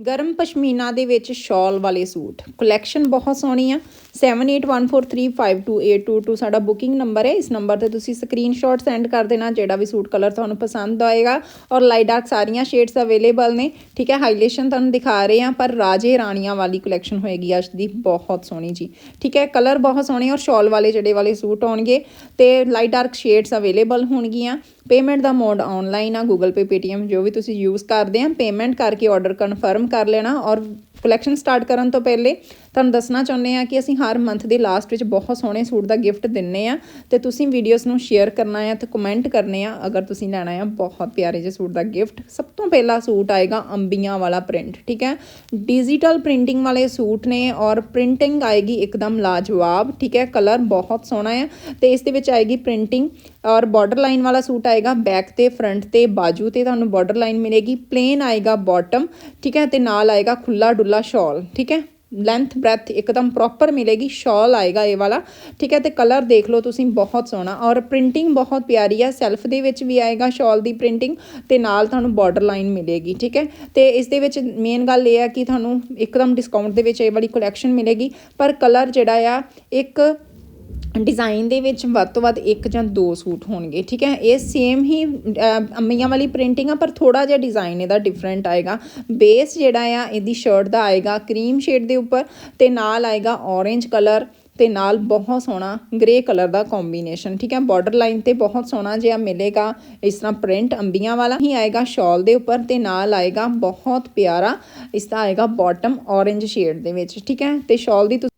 ਗਰਮ ਪਸ਼ਮੀਨਾ ਦੇ ਵਿੱਚ ਸ਼ਾਲ ਵਾਲੇ ਸੂਟ। ਕਲੈਕਸ਼ਨ ਬਹੁਤ ਸੋਹਣੀ ਆ। 7814352822 ਸਾਡਾ ਬੁਕਿੰਗ ਨੰਬਰ ਹੈ। ਇਸ ਨੰਬਰ ਤੇ ਤੁਸੀਂ ਸਕਰੀਨਸ਼ਾਟ ਸੈਂਡ ਕਰ ਦੇਣਾ, ਜਿਹੜਾ ਵੀ ਸੂਟ ਕਲਰ ਤੁਹਾਨੂੰ ਪਸੰਦ ਆਏਗਾ। ਔਰ ਲਾਈਟ ਡਾਰਕ ਸਾਰੀਆਂ ਸ਼ੇਡਸ ਅਵੇਲੇਬਲ ਨੇ। ਠੀਕ ਹੈ ਹਾਈਲਾਈਟੇਸ਼ਨ ਤੁਹਾਨੂੰ ਦਿਖਾ ਰਹੇ ਹਾਂ, ਪਰ ਰਾਜੇ ਰਾਣੀਆਂ ਵਾਲੀ ਕਲੈਕਸ਼ਨ ਹੋਏਗੀ ਅੱਜ ਦੀ। ਬਹੁਤ ਸੋਹਣੀ ਜੀ। ਠੀਕ ਹੈ ਕਲਰ ਬਹੁਤ ਸੋਹਣੇ ਔਰ ਸ਼ਾਲ ਵਾਲੇ ਜਿਹੜੇ ਵਾਲੇ ਸੂਟ ਆਉਣਗੇ, ਤੇ ਲਾਈਟ ਡਾਰਕ ਸ਼ੇਡਸ ਅਵੇਲੇਬਲ ਹੋਣਗੀਆਂ। ਪੇਮੈਂਟ ਦਾ ਮੋਡ ਆਨਲਾਈਨ ਆ ਗੂਗਲ ਪੇ ਪੇਟੀਐਮ ਜੋ ਵੀ ਤੁਸੀਂ ਯੂਜ਼ ਕਰਦੇ ਆ ਪੇਮੈਂਟ ਕਰਕੇ ਆਰਡਰ ਕਨਫਰਮ ਕਰ ਲੈਣਾ। ਔਰ ਕਲੈਕਸ਼ਨ ਸਟਾਰਟ ਕਰਨ ਤੋਂ ਪਹਿਲੇ ਤੁਹਾਨੂੰ ਦੱਸਣਾ ਚਾਹੁੰਦੇ ਆ ਕਿ ਅਸੀਂ ਹਰ ਮੰਥ ਦੇ ਲਾਸਟ ਵਿੱਚ ਬਹੁਤ ਸੋਹਣੇ ਸੂਟ ਦਾ ਗਿਫਟ ਦਿੰਨੇ ਆ ਤੇ ਤੁਸੀਂ ਵੀਡੀਓਜ਼ ਨੂੰ ਸ਼ੇਅਰ ਕਰਨਾ ਆ ਤੇ ਕਮੈਂਟ ਕਰਨੇ ਆ ਅਗਰ ਤੁਸੀਂ ਲੈਣਾ ਆ ਬਹੁਤ ਪਿਆਰੇ ਜਿਹੇ ਸੂਟ ਦਾ ਗਿਫਟ ਸਭ ਤੋਂ ਪਹਿਲਾ ਸੂਟ ਆਏਗਾ ਅੰਬੀਆਂ ਵਾਲਾ ਪ੍ਰਿੰਟ ਠੀਕ ਹੈ? ਡਿਜੀਟਲ ਪ੍ਰਿੰਟਿੰਗ ਵਾਲੇ ਸੂਟ ਨੇ ਔਰ ਪ੍ਰਿੰਟਿੰਗ ਆਏਗੀ ਇੱਕਦਮ ਲਾਜਵਾਬ, ਠੀਕ ਹੈ? ਕਲਰ ਬਹੁਤ ਸੋਹਣਾ ਆ ਤੇ ਇਸ ਦੇ ਵਿੱਚ ਆਏਗੀ ਪ੍ਰਿੰਟਿੰਗ ਔਰ ਬਾਰਡਰ ਲਾਈਨ ਵਾਲਾ ਸੂਟ ਆਏਗਾ ਬੈਕ ਤੇ ਫਰੰਟ ਤੇ, ਬਾਜੂ ਤੇ ਤੁਹਾਨੂੰ ਬਾਰਡਰ ਲਾਈਨ ਮਿਲੇਗੀ ਪਲੇਨ ਆਏਗਾ ਬਾਟਮ ਠੀਕ ਹੈ, ਤੇ ਨਾਲ ਆਏਗਾ ਖੁੱਲਾ ਡੁੱਲਾ ਸ਼ਾਲ ਠੀਕ ਹੈ ਲੈਂਥ ਬ੍ਰੈਥ ਇੱਕਦਮ ਪ੍ਰੋਪਰ ਮਿਲੇਗੀ ਸ਼ਾਲ ਆਏਗਾ ਇਹ ਵਾਲਾ, ਠੀਕ ਹੈ, ਤੇ ਕਲਰ ਦੇਖ ਲਓ ਤੁਸੀਂ, ਬਹੁਤ ਸੋਹਣਾ, ਔਰ ਪ੍ਰਿੰਟਿੰਗ ਬਹੁਤ ਪਿਆਰੀ ਆ ਸੈਲਫ ਦੇ ਵਿੱਚ ਵੀ ਆਏਗਾ ਸ਼ਾਲ ਦੀ ਪ੍ਰਿੰਟਿੰਗ ਤੇ ਨਾਲ ਤੁਹਾਨੂੰ ਬਾਰਡਰ ਲਾਈਨ ਮਿਲੇਗੀ, ਠੀਕ ਹੈ, ਤੇ ਇਸ ਦੇ ਵਿੱਚ ਮੇਨ ਗੱਲ ਇਹ ਆ ਕਿ ਤੁਹਾਨੂੰ ਇੱਕਦਮ ਡਿਸਕਾਊਂਟ ਦੇ ਵਿੱਚ ਇਹ ਵਾਲੀ ਕਲੈਕਸ਼ਨ ਮਿਲੇਗੀ, ਪਰ ਕਲਰ ਜਿਹੜਾ ਆ, ਇੱਕ ਡਿਜ਼ਾਈਨ ਦੇ ਵਿੱਚ ਵੱਧ ਤੋਂ ਵੱਧ ਇੱਕ ਜਾਂ ਦੋ ਸੂਟ ਹੋਣਗੇ ਠੀਕ ਹੈ? ਇਹ ਸੇਮ ਹੀ ਅਹ, ਅੰਮੀਆਂ ਵਾਲੀ ਪ੍ਰਿੰਟਿੰਗ ਆ ਪਰ ਥੋੜਾ ਜਿਹਾ ਡਿਜ਼ਾਈਨ ਇਹਦਾ ਡਿਫਰੈਂਟ ਆਏਗਾ। ਬੇਸ ਜਿਹੜਾ ਆ ਇਹਦੀ ਸ਼ਰਟ ਦਾ ਆਏਗਾ ਕਰੀਮ ਸ਼ੇਡ ਦੇ ਉੱਪਰ ਤੇ ਨਾਲ ਆਏਗਾ ਔਰੇਂਜ ਕਲਰ ਤੇ ਨਾਲ ਬਹੁਤ ਸੋਹਣਾ ਗ੍ਰੇ ਕਲਰ ਦਾ ਕੰਬੀਨੇਸ਼ਨ ਠੀਕ ਹੈ? ਬਾਰਡਰ ਲਾਈਨ ਤੇ ਬਹੁਤ ਸੋਹਣਾ ਜਿਹਾ ਮਿਲੇਗਾ। ਇਸ ਤਰ੍ਹਾਂ ਪ੍ਰਿੰਟ ਅੰਬੀਆਂ ਵਾਲਾ ਹੀ ਆਏਗਾ ਸ਼ਾਲ ਦੇ ਉੱਪਰ ਤੇ ਨਾਲ ਆਏਗਾ ਬਹੁਤ ਪਿਆਰਾ ਇਸ ਦਾ ਆਏਗਾ ਬਾਟਮ ਔਰੇਂਜ ਸ਼ੇਡ ਦੇ ਵਿੱਚ ਠੀਕ ਹੈ? ਤੇ ਸ਼ਾਲ ਦੀ ਤੁਸੀਂ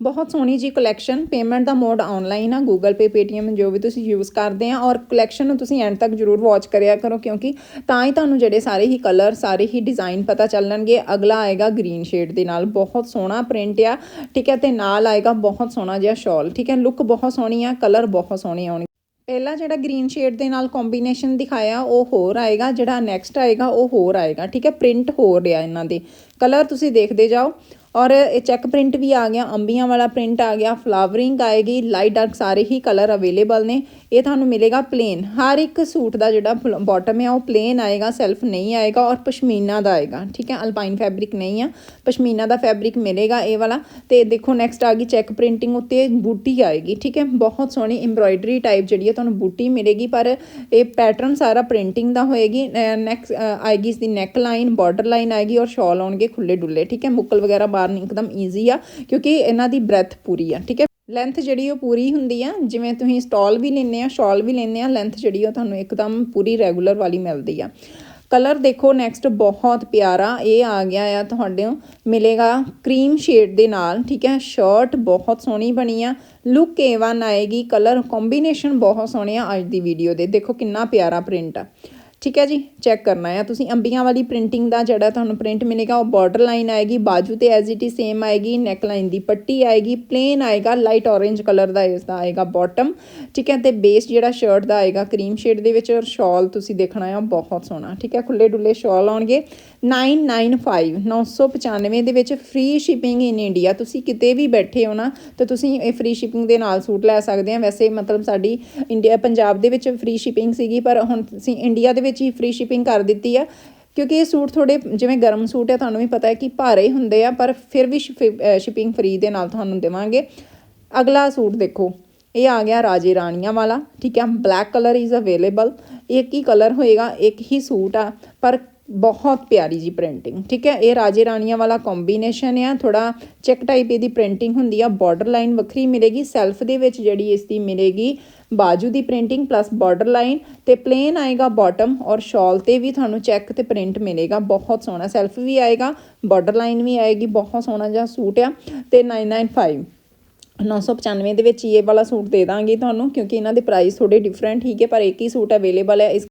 ਬਹੁਤ ਸੋਹਣੀ ਜੀ ਕਲੈਕਸ਼ਨ ਪੇਮੈਂਟ ਦਾ ਮੋਡ ਆਨਲਾਈਨ ਆ ਗੂਗਲ ਪੇ ਪੇਟੀਐਮ ਜੋ ਵੀ ਤੁਸੀਂ ਯੂਜ਼ ਕਰਦੇ ਆ ਔਰ ਕਲੈਕਸ਼ਨ ਨੂੰ ਤੁਸੀਂ ਐਂਡ ਤੱਕ ਜਰੂਰ ਵਾਚ ਕਰਿਆ ਕਰੋ ਕਿਉਂਕਿ ਤਾਂ ਹੀ ਤੁਹਾਨੂੰ ਜਿਹੜੇ ਸਾਰੇ ਹੀ ਕਲਰ ਸਾਰੇ ਹੀ ਡਿਜ਼ਾਈਨ ਪਤਾ ਚੱਲਣਗੇ। ਅਗਲਾ ਆਏਗਾ ਗ੍ਰੀਨ ਸ਼ੇਡ ਦੇ ਨਾਲ, ਬਹੁਤ ਸੋਹਣਾ ਪ੍ਰਿੰਟ ਆ, ਠੀਕ ਹੈ, ਤੇ ਨਾਲ ਆਏਗਾ ਬਹੁਤ ਸੋਹਣਾ ਜਿਹਾ ਸ਼ਾਲ ਠੀਕ ਹੈ ਲੁੱਕ ਬਹੁਤ ਸੋਹਣੀ ਆ ਕਲਰ ਬਹੁਤ ਸੋਹਣੇ ਆਉਣਗੇ। ਪਹਿਲਾ ਜਿਹੜਾ ਗ੍ਰੀਨ ਸ਼ੇਡ ਦੇ ਨਾਲ ਕੰਬੀਨੇਸ਼ਨ ਦਿਖਾਇਆ, ਉਹ ਹੋਰ ਆਏਗਾ, ਜਿਹੜਾ ਨੈਕਸਟ ਆਏਗਾ, ਉਹ ਹੋਰ ਆਏਗਾ, ਠੀਕ ਹੈ ਪ੍ਰਿੰਟ ਹੋਰ ਰਿਹਾ ਇਹਨਾਂ ਦੇ। ਕਲਰ ਤੁਸੀਂ ਦੇਖਦੇ ਜਾਓ ਔਰ ਇਹ ਚੈੱਕ ਪ੍ਰਿੰਟ ਵੀ ਆ ਗਿਆ, ਅੰਬੀਆਂ ਵਾਲਾ ਪ੍ਰਿੰਟ ਆ ਗਿਆ ਫਲਾਵਰਿੰਗ ਆਏਗੀ ਲਾਈਟ ਡਾਰਕ ਸਾਰੇ ਹੀ ਕਲਰ ਅਵੇਲੇਬਲ ਨੇ। ਇਹ ਤੁਹਾਨੂੰ ਮਿਲੇਗਾ ਪਲੇਨ ਹਰ ਇੱਕ ਸੂਟ ਦਾ ਜਿਹੜਾ ਬਾਟਮ ਹੈ ਉਹ ਪਲੇਨ ਆਏਗਾ ਸੈਲਫ ਨਹੀਂ ਆਏਗਾ ਔਰ ਪਸ਼ਮੀਨਾ ਦਾ ਆਏਗਾ, ਠੀਕ ਹੈ? ਅਲਪਾਈਨ ਫੈਬਰਿਕ ਨਹੀਂ ਆ, ਪਸ਼ਮੀਨਾ ਦਾ ਫੈਬਰਿਕ ਮਿਲੇਗਾ ਇਹ ਵਾਲਾ। ਤੇ ਦੇਖੋ ਨੈਕਸਟ ਆ ਗਈ ਚੈੱਕ ਪ੍ਰਿੰਟਿੰਗ ਉੱਤੇ ਬੂਟੀ ਆਏਗੀ, ਠੀਕ ਹੈ? ਬਹੁਤ ਸੋਹਣੀ ਐਮਬ੍ਰਾਇਡਰੀ ਟਾਈਪ ਜਿਹੜੀ ਹੈ ਤੁਹਾਨੂੰ ਬੂਟੀ ਮਿਲੇਗੀ, ਪਰ ਇਹ ਪੈਟਰਨ ਸਾਰਾ ਪ੍ਰਿੰਟਿੰਗ ਦਾ ਹੋਏਗੀ। ਨੈਕਸਟ ਆਏਗੀ ਇਸ ਦੀ ਨੈਕ ਲਾਈਨ ਬਾਰਡਰ ਲਾਈਨ ਆਏਗੀ ਔਰ ਸ਼ਾਲ ਆਉਣਗੇ ਖੁੱਲੇ ਡੁੱਲੇ ਠੀਕ ਹੈ? ਮੁੱਕਲ ਵਗੈਰਾ ਬਾਹਰ ਨਹੀਂ ਇੱਕਦਮ ਈਜ਼ੀ ਆ, ਕਿਉਂਕਿ ਇਹਨਾਂ ਦੀ ਬ੍ਰੈਥ ਪੂਰੀ ਆ, ਠੀਕ ਹੈ? ਲੈਂਥ ਜਿਹੜੀ ਉਹ ਪੂਰੀ ਹੁੰਦੀ ਆ, ਜਿਵੇਂ ਤੁਸੀਂ ਸਟਾਲ ਵੀ ਲੈਂਦੇ ਆ ਸ਼ਾਲ ਵੀ ਲੈਂਦੇ ਆ ਲੈਂਥ ਜਿਹੜੀ ਉਹ ਤੁਹਾਨੂੰ ਇੱਕਦਮ ਪੂਰੀ ਰੈਗੂਲਰ ਵਾਲੀ ਮਿਲਦੀ ਆ। ਕਲਰ ਦੇਖੋ ਨੈਕਸਟ ਬਹੁਤ ਪਿਆਰਾ, ਇਹ ਆ ਗਿਆ ਆ ਤੁਹਾਡੇ ਮਿਲੇਗਾ ਕਰੀਮ ਸ਼ੇਡ ਦੇ ਨਾਲ, ਠੀਕ ਹੈ? ਸ਼ਰਟ ਬਹੁਤ ਸੋਹਣੀ ਬਣੀ ਆ ਲੁੱਕ A1 ਆਏਗੀ ਕਲਰ ਕੰਬੀਨੇਸ਼ਨ ਬਹੁਤ ਸੋਹਣੇ ਆ ਅੱਜ ਦੀ ਵੀਡੀਓ ਦੇ, ਦੇਖੋ ਕਿੰਨਾ ਪਿਆਰਾ ਪ੍ਰਿੰਟ ਆ। ਠੀਕ ਹੈ ਜੀ ਚੈੱਕ ਕਰਨਾ ਹੈ ਤੁਸੀਂ ਅੰਬੀਆਂ ਵਾਲੀ ਪ੍ਰਿੰਟਿੰਗ ਦਾ ਜਿਹੜਾ ਤੁਹਾਨੂੰ ਪ੍ਰਿੰਟ ਮਿਲੇਗਾ, ਉਹ ਬਾਰਡਰ ਲਾਈਨ ਆਏਗੀ, ਬਾਜੂ ਤੇ ਐਜ਼ ਇਟ ਇਜ਼ ਸੇਮ ਆਏਗੀ ਨੈਕ ਲਾਈਨ ਦੀ ਪੱਟੀ ਆਏਗੀ ਪਲੇਨ ਆਏਗਾ ਲਾਈਟ ਔਰੇਂਜ ਕਲਰ ਦਾ ਇਸ ਦਾ ਆਏਗਾ ਬਾਟਮ ਠੀਕ ਹੈ, ਤੇ ਬੇਸ ਜਿਹੜਾ ਸ਼ਰਟ ਦਾ ਆਏਗਾ ਕਰੀਮ ਸ਼ੇਡ ਦੇ ਵਿੱਚ, ਔਰ ਸ਼ਾਲ ਤੁਸੀਂ ਦੇਖਣਾ ਹੈ ਬਹੁਤ ਸੋਹਣਾ, ਠੀਕ ਹੈ ਖੁੱਲੇ ਡੁੱਲੇ ਸ਼ਾਲ ਆਉਣਗੇ 995 995 ਦੇ ਵਿੱਚ ਫ੍ਰੀ ਸ਼ਿਪਿੰਗ ਇਨ ਇੰਡੀਆ ਤੁਸੀਂ ਕਿਤੇ ਵੀ ਬੈਠੇ ਹੋ ਨਾ, ਤਾਂ ਤੁਸੀਂ ਇਹ ਫ੍ਰੀ ਸ਼ਿਪਿੰਗ ਦੇ ਨਾਲ ਸੂਟ ਲੈ ਸਕਦੇ ਆ। ਵੈਸੇ ਮਤਲਬ ਸਾਡੀ ਇੰਡੀਆ ਪੰਜਾਬ ਦੇ ਵਿੱਚ ਫ੍ਰੀ ਸ਼ਿਪਿੰਗ ਸੀਗੀ, ਪਰ ਹੁਣ ਤੁਸੀਂ ਇੰਡੀਆ ਦੇ ਵਿੱਚ ਹੀ ਫ੍ਰੀ ਸ਼ਿਪਿੰਗ ਕਰ ਦਿੱਤੀ ਆ। ਕਿਉਂਕਿ ਇਹ ਸੂਟ ਥੋੜੇ ਜਿਵੇਂ ਗਰਮ ਸੂਟ ਹੈ ਤੁਹਾਨੂੰ ਵੀ ਪਤਾ ਹੈ ਕਿ ਭਾਰੇ ਹੁੰਦੇ ਆ, ਪਰ ਫਿਰ ਵੀ ਸ਼ਿਪਿੰਗ ਫ੍ਰੀ ਦੇ ਨਾਲ ਤੁਹਾਨੂੰ ਦੇਵਾਂਗੇ। ਅਗਲਾ ਸੂਟ ਦੇਖੋ। ਇਹ ਆ ਗਿਆ ਰਾਜੇ ਰਾਣੀਆਂ ਵਾਲਾ। ਠੀਕ ਹੈ ਬਲੈਕ ਕਲਰ ਇਜ਼ ਅਵੇਲੇਬਲ ਇੱਕ ਹੀ ਕਲਰ ਹੋਏਗਾ? ਇੱਕ ਹੀ ਸੂਟ ਆ। ਪਰ ਬਹੁਤ ਪਿਆਰੀ ਜੀ ਪ੍ਰਿੰਟਿੰਗ ਠੀਕ ਹੈ? ਇਹ ਰਾਜੇ ਰਾਣੀਆਂ ਵਾਲਾ ਕੰਬੀਨੇਸ਼ਨ ਆ ਥੋੜਾ ਚੈੱਕ ਟਾਈਪ ਇਹਦੀ ਪ੍ਰਿੰਟਿੰਗ ਹੁੰਦੀ ਆ ਬਾਰਡਰ ਲਾਈਨ ਵੱਖਰੀ ਮਿਲੇਗੀ ਸੈਲਫ ਦੇ ਵਿੱਚ ਜਿਹੜੀ ਇਸ ਦੀ ਮਿਲੇਗੀ, ਬਾਜੂ ਦੀ ਪ੍ਰਿੰਟਿੰਗ ਪਲੱਸ ਬਾਰਡਰ ਲਾਈਨ ਤੇ ਪਲੇਨ ਆਏਗਾ ਬਾਟਮ ਔਰ ਸ਼ਾਲ ਤੇ ਵੀ ਤੁਹਾਨੂੰ ਚੈੱਕ ਤੇ ਪ੍ਰਿੰਟ ਮਿਲੇਗਾ, ਬਹੁਤ ਸੋਹਣਾ ਸੈਲਫ ਵੀ ਆਏਗਾ ਬਾਰਡਰ ਲਾਈਨ ਵੀ ਆਏਗੀ, ਬਹੁਤ ਸੋਹਣਾ ਜਿਹਾ ਸੂਟ ਆ ਤੇ 995 995 ਦੇ ਵਿੱਚ ਇਹ ਵਾਲਾ ਸੂਟ ਦੇ ਦਾਂਗੇ ਤੁਹਾਨੂੰ, ਕਿਉਂਕਿ ਇਹਨਾਂ ਦੇ ਪ੍ਰਾਈਸ ਥੋੜੇ ਡਿਫਰੈਂਟ ਠੀਕ ਹੈ ਪਰ ਇੱਕ ਹੀ ਸੂਟ ਅਵੇਲੇਬਲ ਹੈ ਇਸ